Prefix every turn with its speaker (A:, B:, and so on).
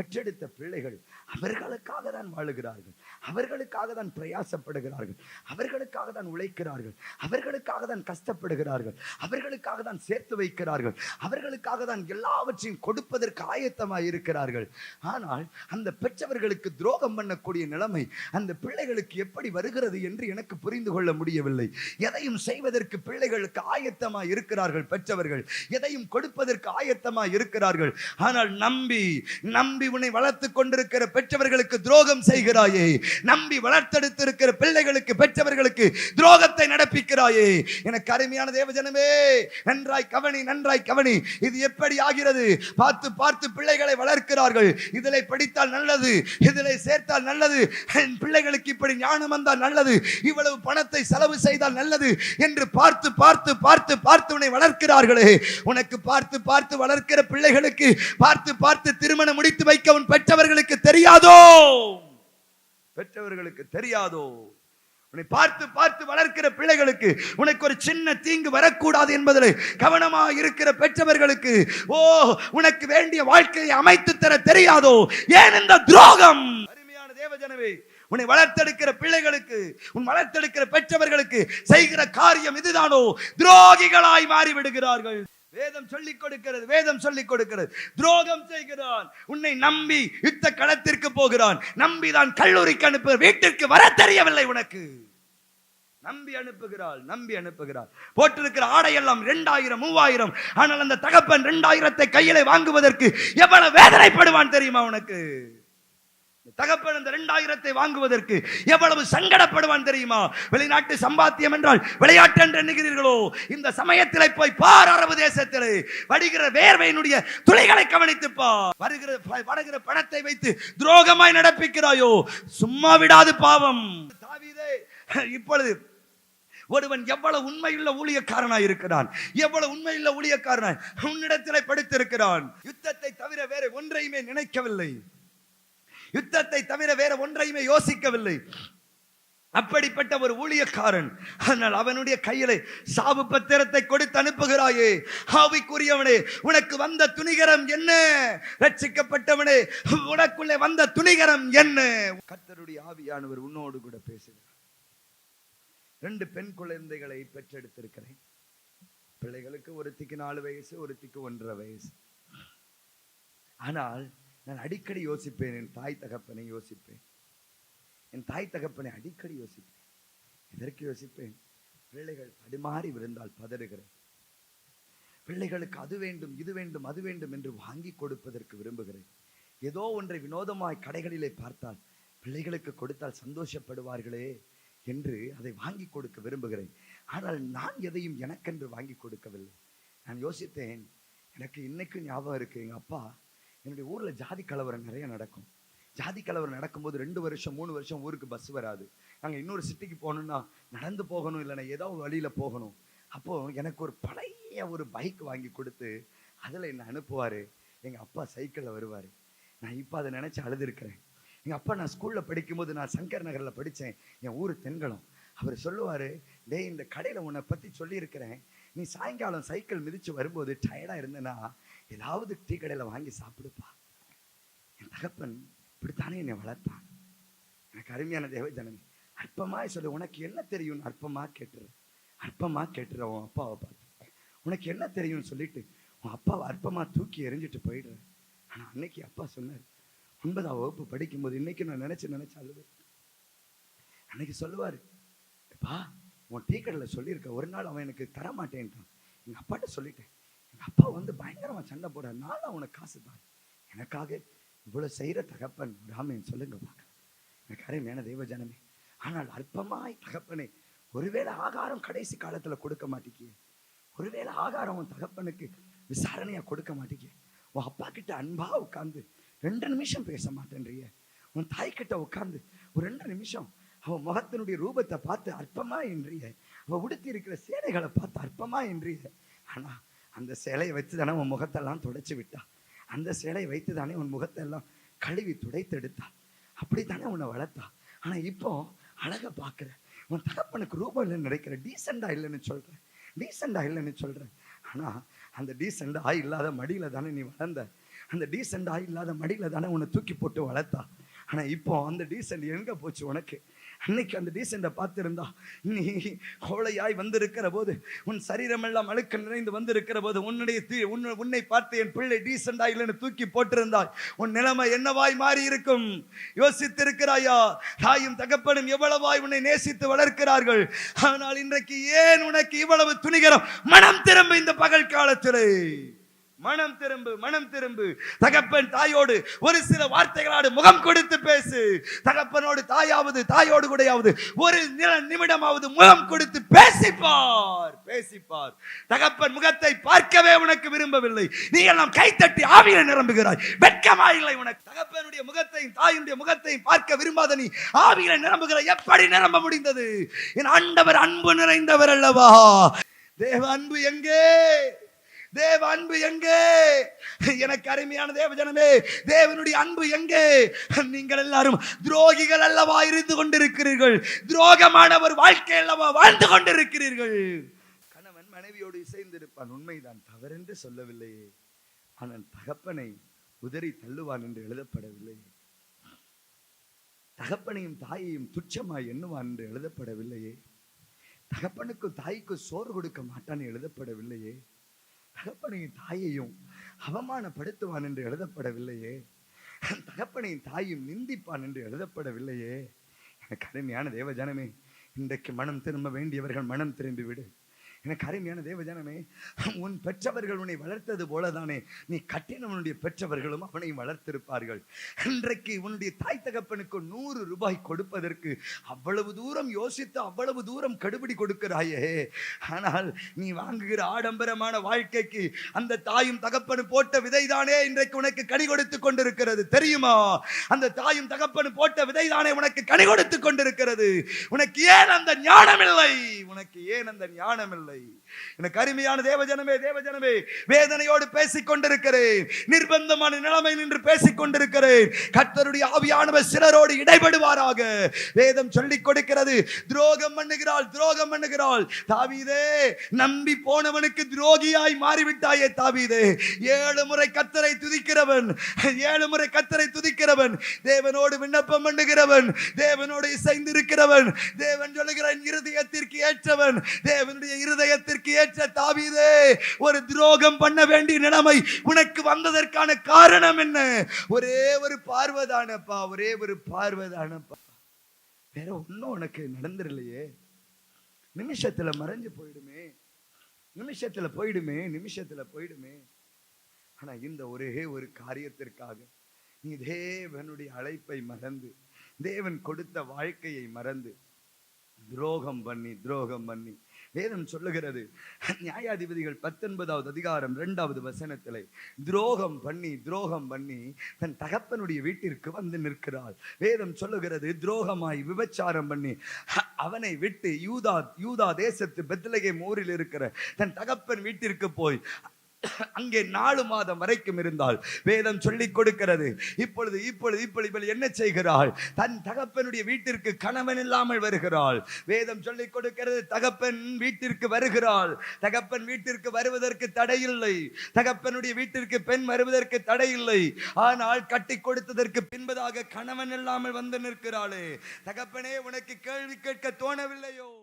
A: பெற்றெடுத்த பிள்ளைகள் அவர்களுக்காக தான் வாழுகிறார்கள். அவர்களுக்காக தான் பிரயாசப்படுகிறார்கள். அவர்களுக்காக தான் உழைக்கிறார்கள். அவர்களுக்காக தான் கஷ்டப்படுகிறார்கள். அவர்களுக்காக தான் சேர்த்து வைக்கிறார்கள். அவர்களுக்காக தான் எல்லாவற்றையும் கொடுப்பதற்கு ஆயத்தமாக இருக்கிறார்கள். ஆனால் அந்த பெற்றவர்களுக்கு துரோகம் பண்ணக்கூடிய நிலைமை அந்த பிள்ளைகளுக்கு எப்படி வருகிறது என்று எனக்கு புரிந்து கொள்ள முடியவில்லை. எதையும் செய்வதற்கு பிள்ளைகளுக்கு ஆயத்தமாக இருக்கிறார்கள் பெற்றவர்கள். எதையும் கொடுப்பதற்கு ஆயத்தமாக இருக்கிறார்கள். ஆனால் நம்பி நம்பி உன்னை வளர்த்து கொண்டிருக்கிற பெற்றவர்களுக்கு துரோகம் செய்கிறாயே. நம்பி வளர்த்தெடுத்திருக்கிற பிள்ளைகளுக்கு பெற்றவர்களுக்கு துரோகத்தை நடப்பிக்கிறாயே. எனக்கு அருமையான தேவஜனமே நன்றாய் கவனி நன்றாய் கவனி. இது எப்படி ஆகிறது? பார்த்து பார்த்து பிள்ளைகளை வளர்க்கிறார்கள். இதில் படித்தால் நல்லது இதில் சேர்த்தால் நல்லது. என் பிள்ளைகளுக்கு இப்படி ஞானம் வந்தால் நல்லது. இவ்வளவு பணத்தை செலவு செய்தால் நல்லது என்று பார்த்து பார்த்து பார்த்து பார்த்து உன்னை வளர்க்கிறார்களே. உனக்கு பார்த்து பார்த்து வளர்க்கிற பிள்ளைகளுக்கு பார்த்து பார்த்து திருமணம் முடித்து வைக்க உன் பெற்றவர்களுக்கு தெரியாதோ? பெற்றவர்களுக்கு தெரியாதோ? உன்னை பார்த்து பார்த்து வளர்க்கிற பிள்ளைகளுக்கு உனக்கு ஒரு சின்ன தீங்கு வரக்கூடாது என்பதில் கவனமாக இருக்கிற பெற்றவர்களுக்கு ஓ உனக்கு வேண்டிய வாழ்க்கையை அமைத்து தர தெரியாதோ? ஏன் இந்த துரோகம்? அருமையான தேவஜனவே உன்னை வளர்த்தெடுக்கிற பிள்ளைகளுக்கு உன் வளர்த்தெடுக்கிற பெற்றவர்களுக்கு செய்கிற காரியம் இதுதானோ? துரோகிகளாய் மாறிவிடுகிறார்கள். வேதம் சொல்லிக் கொடுக்கிறது வேதம் சொல்லிக் கொடுக்கிறது. துரோகம் செய்கிறான். உன்னை நம்பி யுத்த களத்திற்கு போகிறான். நம்பிதான் கல்லூரிக்கு அனுப்ப வீட்டிற்கு வர தெரியவில்லை உனக்கு. நம்பி அனுப்புகிறாள் நம்பி அனுப்புகிறாள். போட்டிருக்கிற ஆடையெல்லாம் ரெண்டாயிரம் மூவாயிரம். ஆனால் அந்த தகப்பன் ரெண்டாயிரத்தை கையில வாங்குவதற்கு எவ்வளவு வேதனைப்படுவான் தெரியுமா உனக்கு? தகப்பன் அந்த இரண்டாயிரத்தை வாங்குவதற்கு எவ்வளவு சங்கடப்படுவான் தெரியுமா? வெளிநாட்டு சம்பாத்தியம் என்றால் விளையாட்டு என்று எண்ணுகிறீர்களோ? இந்த சமயத்திலே போய் பார் அரபு தேசத்தில். வடிகிற வேர்வையினுடைய துளைகளை கவனித்து பார். வருகிற படுகிற பணத்தை வைத்து துரோகமாய் நடப்பிக்கிறாயோ? சும்மா விடாது பாவம். இப்பொழுது ஒருவன் எவ்வளவு உண்மையுள்ள ஊழியக்காரனாய் இருக்கிறான்? எவ்வளவு உண்மையுள்ள ஊழியக்காரனாய்? உன்னிடத்திலே படுத்திருக்கிறான். யுத்தத்தை தவிர வேற ஒன்றையுமே நினைக்கவில்லை. யுத்தத்தை தவிர வேற ஒன்றையுமே யோசிக்கவில்லை. அப்படிப்பட்ட ஒரு ஊழியக்காரன் ஆனால் அவனுடைய கையில சாவு பத்திரத்தை கொடுத்து அனுப்புகிறாயே. ஆவிக்குரியவனே உனக்கு வந்த துணிகரம் என்ன? ரட்சிக்கப்பட்டவனே உனக்குள்ளே வந்த துணிகரம் என்ன? கர்த்தருடைய ஆவியானவர் உன்னோடு கூட பேசுகிறார். ரெண்டு பெண் குழந்தைகளை பெற்றெடுத்திருக்கிறேன். பிள்ளைகளுக்கு ஒருத்திக்கு நாலு வயசு ஒருத்திக்கு ஒன்றரை வயசு. ஆனால் நான் அடிக்கடி யோசிப்பேன் என் தாய் தகப்பனை யோசிப்பேன். என் தாய் தகப்பனை அடிக்கடி யோசிப்பேன். எதற்கு யோசிப்பேன் பிள்ளைகள் தடுமாறி விழுந்தால் பதறுகிறேன் பிள்ளைகளுக்கு அது வேண்டும் இது வேண்டும் அது வேண்டும் என்று வாங்கி கொடுப்பதற்கு விரும்புகிறேன். ஏதோ ஒன்றை வினோதமாய் கடைகளிலே பார்த்தால் பிள்ளைகளுக்கு கொடுத்தால் சந்தோஷப்படுவார்களே என்று அதை வாங்கி கொடுக்க விரும்புகிறேன். ஆனால் நான் எதையும் எனக்கென்று வாங்கி கொடுக்கவில்லை. நான் யோசித்தேன் எனக்கு இன்னைக்கு ஞாபகம் இருக்கு எங்க அப்பா என்னுடைய ஊரில் ஜாதி கலவரம் நிறைய நடக்கும். ஜாதி கலவரம் நடக்கும்போது ரெண்டு வருஷம் மூணு வருஷம் ஊருக்கு பஸ் வராது. நாங்கள் இன்னொரு சிட்டிக்கு போகணும்னா நடந்து போகணும் இல்லைன்னா ஏதோ ஒரு போகணும். அப்போது எனக்கு ஒரு பழைய ஒரு பைக் வாங்கி கொடுத்து அதில் என்னை அனுப்புவார். எங்கள் அப்பா சைக்கிளில் வருவார். நான் இப்போ அதை நினச்சி அழுதுருக்கிறேன். எங்கள் அப்பா நான் ஸ்கூலில் படிக்கும்போது நான் சங்கர் நகரில் படித்தேன் என் ஊர் தென்கலம். அவர் சொல்லுவார் டேய் இந்த கடையில் உன்னை பற்றி சொல்லியிருக்கிறேன். நீ சாயங்காலம் சைக்கிள் மிதிச்சு வரும்போது டயர்டா இருந்தேன்னா ஏதாவது டீ கடையில வாங்கி சாப்பிடுப்பா. என் தகப்பன் இப்படித்தானே என்னை வளர்த்தான். எனக்கு அருமையான தேவஜனமே அற்பமாக சொல்லு உனக்கு என்ன தெரியும்னு அற்பமா கேட்டுரு. அற்பமா கேட்டுற உன் அப்பாவை பார்த்து. உனக்கு என்ன தெரியும்னு சொல்லிட்டு உன் அப்பாவை அற்பமா தூக்கி எறிஞ்சிட்டு போயிடுற. ஆனா அன்னைக்கு அப்பா சொன்னார் ஒன்பதாம் வகுப்பு படிக்கும்போது இன்னைக்கு நான் நினைச்சு நினச்சி அழுது அன்னைக்கு சொல்லுவாரு பா உன் டீ கடையில் சொல்லியிருக்க. ஒரு நாள் அவன் எனக்கு தர மாட்டேன்ட்டான் எங்கள் அப்பாட்ட சொல்லிட்டேன். எங்கள் அப்பா வந்து பயங்கரமாக சண்டை போட நான் உனக்கு காசு தான் எனக்காக இவ்வளோ செய்கிற தகப்பன் ஒரு சொல்லுங்க பார்க்க. எனக்கு அருமையான தெய்வ ஜனமே. ஆனால் அற்பமாய் தகப்பனே ஒருவேளை ஆகாரம் கடைசி காலத்தில் கொடுக்க மாட்டேங்கிய ஒருவேளை ஆகாரம் உன் தகப்பனுக்கு விசாரணையாக கொடுக்க மாட்டேங்கிய உன் அப்பா கிட்ட அன்பாக உட்காந்து ரெண்டு நிமிஷம் பேச மாட்டேன்றிய. உன் தாய்கிட்ட உட்காந்து ஒரு ரெண்டு நிமிஷம் அவன் முகத்தினுடைய ரூபத்தை பார்த்து அற்பமா என்றிய அவன் உடுத்தி இருக்கிற சேலைகளை பார்த்து அற்பமா என்றிய ஆனா அந்த சேலையை வைத்து தானே உன் முகத்தெல்லாம் துடைச்சி விட்டான் அந்த சேலையை வைத்து தானே உன் முகத்தை எல்லாம் கழுவி அப்படி அப்படித்தானே உன்னை வளர்த்தான் ஆனா இப்போ அழகை பார்க்குற உன் தகப்பனுக்கு ரூபம் இல்லைன்னு நினைக்கிற டீசெண்டா இல்லைன்னு சொல்றேன் டீசெண்டா இல்லைன்னு சொல்கிறேன் ஆனால் அந்த டீசெண்டா இல்லாத மடியில் தானே நீ வளர்ந்த. அந்த டீசெண்டா இல்லாத மடியில் தானே உன்னை தூக்கி போட்டு வளர்த்தா. ஆனால் இப்போ அந்த டீசெண்ட் எங்கே போச்சு உனக்கு? அன்னைக்கு அந்த டீசெண்டை பார்த்துருந்தா நீ கோழையாய் வந்திருக்கிற போது உன் சரீரம் எல்லாம் அழுக்க நிறைந்து வந்திருக்கிற போது உன்னுடைய தீ- உன்னை- உன்னை பார்த்து என் பிள்ளை டீசெண்டா இல்லைன்னு தூக்கி போட்டிருந்தாய். உன் நிலைமை என்னவாய் மாறி இருக்கும் யோசித்திருக்கிறாயா? தாயும் தகப்பனும் எவ்வளவாய் உன்னை நேசித்து வளர்க்கிறார்கள்? ஆனால் இன்றைக்கு ஏன் உனக்கு இவ்வளவு துணிகரம்? மனம் திரும்ப இந்த பகல் காலத்திலே. மனம் திரும்பு மனம் திரும்பு. தகப்பன் தாயோடு ஒரு சில வார்த்தைகளோடு முகம் கொடுத்து பேசு. தகப்பனோடு தாயாவது தாயோடு கூடையாவது ஒரு நில- நிமிடமாவது முகம் கொடுத்து பேசிப்பார் பேசிப்பார். தகப்பன் முகத்தை பார்க்கவே உனக்கு விரும்பவில்லை. நீ எல்லாம் கைத்தட்டி ஆவியில நிரம்புகிறாய். வெட்கமா இல்லை உனக்கு. தகப்பனுடைய முகத்தையும் தாயினுடைய முகத்தையும் பார்க்க விரும்பாத நீ ஆவியில நிரம்புகிறாய். எப்படி நிரம்ப முடிந்தது? என் ஆண்டவர் அன்பு நிறைந்தவர் அல்லவா? தேவ அன்பு எங்கே? தேவ அன்பு எங்கே? எனக்கு அருமையான தேவ ஜனமே தேவனுடைய அன்பு எங்கே? நீங்கள் எல்லாரும் துரோகிகள் அல்லவா இருந்து கொண்டிருக்கிறீர்கள்? துரோகமான ஒரு வாழ்க்கை அல்லவா வாழ்ந்து கொண்டிருக்கிறீர்கள்? கணவன் மனைவியோடு இசைந்திருப்பான். உண்மைதான் தவறென்று சொல்லவில்லையே ஆனால் தகப்பனை உதறி தள்ளுவான் என்று எழுதப்படவில்லை. தகப்பனையும் தாயையும் துச்சமாய் எண்ணுவான் என்று எழுதப்படவில்லையே. தகப்பனுக்கும் தாய்க்கும் சோறு கொடுக்க மாட்டான் எழுதப்படவில்லையே. தகப்பனையும் தாயையும் அவமானப்படுத்துவான் என்று எழுதப்படவில்லையே. தகப்பனையும் தாயும் நிந்திப்பான் என்று எழுதப்படவில்லையே. எனக்கு அருமையான தேவஜனமே இன்றைக்கு மனம் திரும்ப வேண்டியவர்கள் மனம் திரும்பி விடு எனக்கு அருமையான தேவஜனமே உன் பெற்றவர்கள் உன்னை வளர்த்தது போலதானே. நீ கட்டினவனுடைய பெற்றவர்களும் அவனையும் வளர்த்திருப்பார்கள். இன்றைக்கு உன்னுடைய தாய் தகப்பனுக்கு நூறு ரூபாய் கொடுப்பதற்கு அவ்வளவு தூரம் யோசித்து அவ்வளவு தூரம் கடுபிடி கொடுக்கிறாயே. ஆனால் நீ வாங்குகிற ஆடம்பரமான வாழ்க்கைக்கு அந்த தாயும் தகப்பனும் போட்ட விதைதானே இன்றைக்கு உனக்கு கனி கொடுத்து கொண்டிருக்கிறது. தெரியுமா? அந்த தாயும் தகப்பனும் போட்ட விதைதானே உனக்கு கனி கொடுத்து கொண்டிருக்கிறது. உனக்கு ஏன் அந்த ஞானம் இல்லை உனக்கு ஏன் அந்த ஞானம் இல்லை எனக்கு அருமையான தேவஜனமே தேவஜனமே வேதனையோடு பேசிக் கொண்டிருக்கிறேன் நிர்பந்தமான நிலைமை நின்று பேசிக் கொண்டிருக்கிறேன் கத்தருடைய ஆவியானவர் சிலரோடு இடைபடுவாராக. வேதம் சொல்லிக் கொடுக்கிறது துரோகம் பண்ணுகிறாள் துரோகம் பண்ணுகிறாள். தாவீதே நம்பி போனவனுக்கு துரோகியாய் மாறிவிட்டாயே தாவீதே. ஏழு முறை கத்தரை துதிக்கிறவன் ஏழு முறை கத்தரை துதிக்கிறவன் தேவனோடு விண்ணப்பம் பண்ணுகிறவன் தேவனோடு இசைந்திருக்கிறவன் தேவன் சொல்லுகிறான் இருதயத்திற்கு ஏற்றவன் தேவனுடைய இருதயத்திற்கு ஏற்ற தாவீதே ஒரு துரோகம் பண்ண வேண்டிய நிலைமை உனக்கு வந்ததற்கான காரணம் என்ன? ஒரே ஒரு பார்வைதானப்பா ஒரே ஒரு பார்வைதானப்பா. வேற ஒண்ணும் உனக்கு நடந்துடலையே நிமிஷத்துல மறைஞ்சு போயிடுமே. நிமிஷத்துல போயிடுமே நிமிஷத்துல போயிடுமே. ஆனா இந்த ஒரே ஒரு காரியத்திற்காக நீ தேவனுடைய அழைப்பை மறந்து தேவன் கொடுத்த வாழ்க்கையை மறந்து துரோகம் பண்ணி துரோகம் பண்ணி. வேதம் சொல்லுகிறது நியாயாதிபதிகள் பத்தொன்பதாவது அதிகாரம் இரண்டாவது வசனத்திலே துரோகம் பண்ணி துரோகம் பண்ணி தன் தகப்பனுடைய வீட்டிற்கு வந்து நிற்கிறாள். வேதம் சொல்லுகிறது துரோகமாய் விபச்சாரம் பண்ணி அவனை விட்டு யூதா யூதா தேசத்து பெத்தலகை மோரில் இருக்கிற தன் தகப்பன் வீட்டிற்கு போய் அங்கே நாலு மாதம் வரைக்கும் இருந்தால் வேதம் சொல்லிக் கொடுக்கிறது. இப்பொழுது இப்பொழுது இப்பொழுது இவள் என்ன செய்கிறாள்? தன் தகப்பனுடைய வீட்டிற்கு கணவன் இல்லாமல் வருகிறாள். வேதம் சொல்லிக் கொடுக்கிறது தகப்பன் வீட்டிற்கு வருகிறாள். தகப்பன் வீட்டிற்கு வருவதற்கு தடையில்லை. தகப்பனுடைய வீட்டிற்கு பெண் வருவதற்கு தடையில்லை. ஆனால் கட்டி கொடுத்ததற்கு பின்பதாக கணவன் இல்லாமல் வந்து நிற்கிறாளே. தகப்பனே உனக்கு கேள்வி கேட்க தோணவில்லையோ?